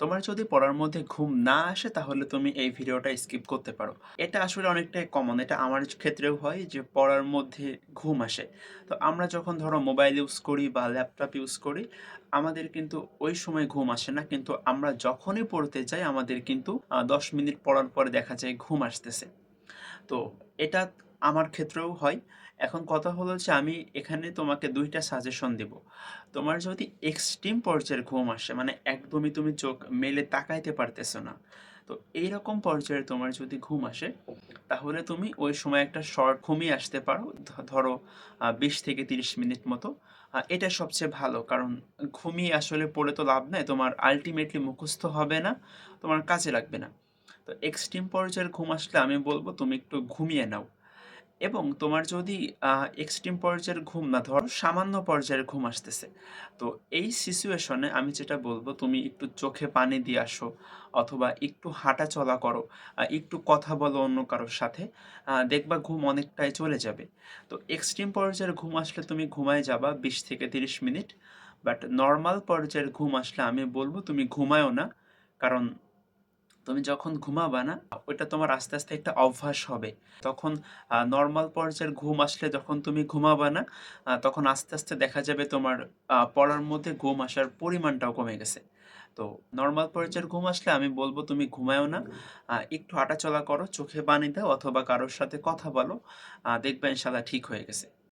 তোমার যদি পড়ার মধ্যে ঘুম না আসে, তাহলে তুমি এই ভিডিওটা স্কিপ করতে পারো। এটা আসলে অনেকটাই কমন এটা আমার ক্ষেত্রেও হয় যে পড়ার মধ্যে ঘুম আসে। তো আমরা যখন ধরো মোবাইল ইউজ করি বা ল্যাপটপ ইউজ করি, আমাদের কিন্তু ওই সময় ঘুম আসে না, কিন্তু আমরা যখনই পড়তে যাই, আমাদের কিন্তু দশ মিনিট পড়ার পরে দেখা যায় ঘুম আসতেছে। তো এটা আমার ক্ষেত্রেও হয়। এখন কথা হলো যে আমি এখানে তোমাকে দুইটা সাজেশন দেব। তোমার যদি এক্সট্রিম পর্যায়ের ঘুম আসে মানে একদমই তুমি চোখ মেলে তাকাইতে পারতেছো না, তো এইরকম পর্যায়ে তোমার যদি ঘুম আসে, তাহলে তুমি ওই সময় একটা শর্ট ঘুমিয়ে আসতে পারো ধরো বিশ থেকে তিরিশ মিনিট মতো। এটা সবচেয়ে ভালো, কারণ ঘুমিয়ে আসলে পড়ে তো লাভ নাই, তোমার আলটিমেটলি মুখস্থ হবে না, তোমার কাজে লাগবে না। তো এক্সট্রিম পর্যায়ের ঘুম আসলে আমি বলব, তুমি একটু ঘুমিয়ে নাও। এবং তোমার যদি এক্সট্রিম পর্যায়ের ঘুম না, ধরো সামান্য পর্যায়ের ঘুম আসতেছে, তো এই সিচুয়েশনে আমি যেটা বলব, তুমি একটু চোখে পানি দিয়ে আসো অথবা একটু হাঁটা চলা করো একটু কথা বলো অন্য কারোর সাথে দেখবা ঘুম অনেকটাই চলে যাবে। তো এক্সট্রিম পর্যায়ের ঘুম আসলে তুমি ঘুমায় যাবা বিশ থেকে তিরিশ মিনিট বাট নর্মাল পর্যায়ের ঘুম আসলে আমি বলব তুমি ঘুমায়ও না, কারণ তুমি যখন ঘুমাবা না ওইটা তোমার আস্তে আস্তে একটা অভ্যাস হবে। তখন নর্মাল পর্যায়ের ঘুম আসলে যখন তুমি ঘুমাবা না তখন আস্তে আস্তে দেখা যাবে তোমার পড়ার মধ্যে ঘুম আসার পরিমাণটাও কমে গেছে। তো নর্মাল পর্যায়ের ঘুম আসলে আমি বলব তুমি ঘুমায়ও না একটু হাঁটাচলা করো চোখে পানি দাও অথবা কারোর সাথে কথা বলো আহ, দেখবে ইনশাল্লাহ ঠিক হয়ে গেছে।